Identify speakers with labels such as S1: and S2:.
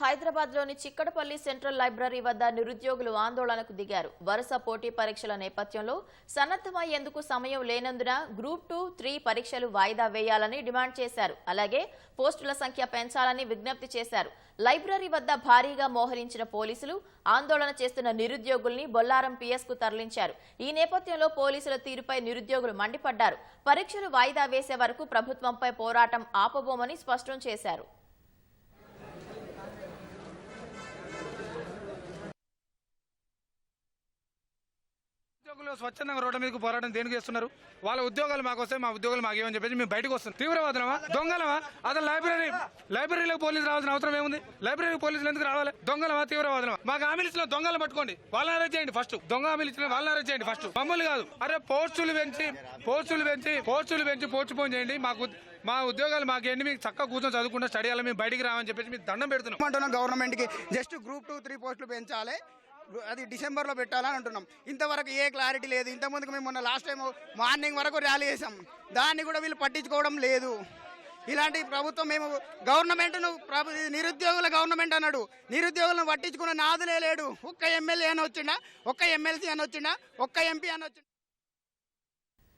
S1: హైదరాబాద్లోని Chikkadpally central library వద్ద నిరుద్యోగులు ఆందోళనకు దిగారు. వరుస పోటీ పరీక్షల నేపథ్యంలో సన్నద్ధమయ్యేందుకు సమయం లేనందున గ్రూప్ టూ త్రీ పరీక్షలు వాయిదా వేయాలని డిమాండ్ చేశారు. అలాగే పోస్టుల సంఖ్య పెంచాలని విజ్ఞప్తి చేశారు. లైబ్రరీ వద్ద భారీగా మోహరించిన పోలీసులు ఆందోళన చేస్తున్న నిరుద్యోగుల్ని బొల్లారం పిఎస్కు తరలించారు. ఈ నేపథ్యంలో పోలీసుల తీరుపై నిరుద్యోగులు మండిపడ్డారు. పరీక్షలు వాయిదా వేసే వరకు ప్రభుత్వంపై పోరాటం ఆపబోమని స్పష్టం చేశారు.
S2: ఉద్యోగులు స్వచ్ఛందంగా రోడ్డు మీదకి పోరాటం దేనికి చేస్తున్నారు? వాళ్ళ ఉద్యోగాలు మాకు వస్తాయి మా ఉద్యోగాలు మాకు ఏమని చెప్పేసి మేము బయటకు వస్తున్నాం. తీవ్రవాదనమా దొంగలమా? అసలు లైబ్రరీ లైబ్రరీలో పోలీసులు రావాల్సిన అవసరం ఏముంది? లైబ్రరీ పోలీసులు ఎందుకు రావాలి? దొంగలమా తీవ్రవాదనమా మాకు హామీలు ఇచ్చిన దొంగలు పట్టుకోండి. వాళ్ళని అరెస్ట్ చేయండి ఫస్ట్ దొంగ హామీలు ఇచ్చిన వాళ్ళని అరెస్ట్ చేయండి ఫస్ట్ మమ్మల్ని కాదు. అరే పోస్టులు పెంచి పోస్టులు పెంచి పోస్టులు పెంచి పోస్టుపోన్ చేయండి. మాకు మా ఉద్యోగాలు మాకేంటి మీకు చక్కగా కూర్చొని చదువుకుంటే స్టడీ అలా మేము బయటికి రామని చెప్పేసి మీకు దండం పెడుతున్నాం.
S3: అంటున్నాం గవర్నమెంట్కి జస్ట్ గ్రూప్ టూ త్రీ పోస్టులు పెంచాలి. అది డిసెంబర్లో పెట్టాలని అంటున్నాం. ఇంతవరకు ఏ క్లారిటీ లేదు. ఇంతకుముందుకు మేము మొన్న లాస్ట్ టైం మార్నింగ్ వరకు ర్యాలీ చేసాం దాన్ని కూడా వీళ్ళు పట్టించుకోవడం లేదు. ఇలాంటి ప్రభుత్వం మేము గవర్నమెంట్ను నిరుద్యోగుల గవర్నమెంట్ అన్నాడు. నిరుద్యోగులను పట్టించుకున్న నాదులే లేడు. ఒక్క ఎమ్మెల్యే అని వచ్చిండా? ఒక్క ఎమ్మెల్సీ అని వచ్చిండా? ఒక్క ఎంపీ అని వచ్చిండా?